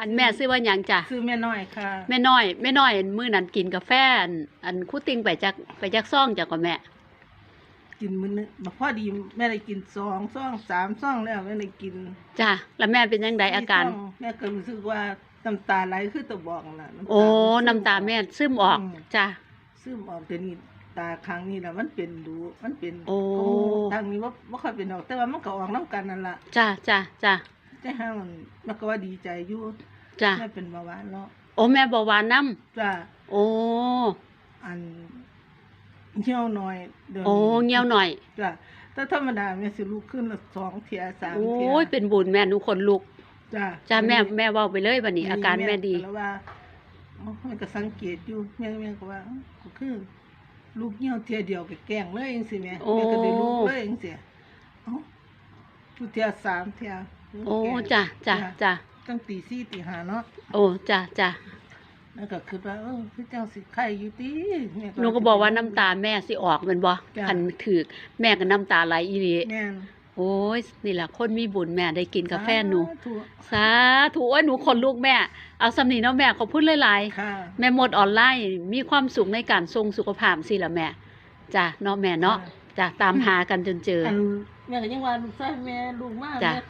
อันแม่ซื้อว่าหยังจ้ะซื้อแม่น้อยค่ะ แม่น้อยแม่น้อยมื้อนั้นกินกาแฟอันอันครู่ติงไปจักไปจักซ่องจ้ะก็แม่ กินมื้อนึงบักพอดีแม่ได้กินสองซองสามซองแล้วแม่ได้กินจ้ะแล้วแม่เป็นจังไดอาการสี่ซงแม่ก็รู้สึกว่าน้ำตาไหลคือตะบอกน่ะำตาโอ้มัซึน้ำตาแม่ซึมออกมจ้ะ ซึมออกแต่นี่ตาครั้งนี้น่ะมันเป็นดูมันเป็นโอ้ทางนี้ว่าบ่ค่อยเป็นออกแต่ว่ามันก็ออกน้ำกันนั่นล่ะจ้ะจ้ะจ้ะ แต่ห้ามันมันก็ว่าดีใจอยู่จ้ะแม่เป็นเบาหวานเนาะโอ้แม่เบาหวานนํจ้าโอ้อันเหี่ยวหน่อยเดี๋ยวโอ้นี้เงียวหน่อย จ้ะแต่ธรรมดาแม่สิลุกขึ้นละสองเทียสามโอ้เทียยเป็นบุญแม่หนูคนลุกจ้ะจ้ะแม่แม่เว้าไปเลยบัดนี้ อาการแม่ดีแล้วว่ามันก็สังเกตอยู่แม่แม่ก็ว่าก็คือลูกเหี่ยวเทียเดียวก็แกล้งเลยจังซี่แม่โอ้ แม่ก็ได้ลูกเลยจังซี่เอ้าทุกเทียสามเทีย โอ้จ้ะจ้ะจ้ะตั้งตีสี่ตีห้าเนาะโอ้จ้ะจ้ะแล้วก็คือว่าเออคือจังสิไข่อยู่ติแม่หนูก็บอกว่าน้ำตาแม่สิออกแมันบ่จ้ะ คันถือกแม่ก็น้ำตาไหลอีหลีแม่นโอ้ยนี่ล่ะคนมีบุญแม่ได้กินกาแฟหนูสาธุสาธุโอ้ยหนูคนลูกแม่ เอาสำนีเนาะแม่ขอพูดหลายค่ะๆแม่หมดออนไลน์มีความสุขในการทรงสุขภาพสิล่ะแม่จ้ะเนาะแม่เนาะจ้ะตามหากันจนเจอ อันแม่ก็ยังว่าลูกชายแม่ลูกมากจ้ะ แม่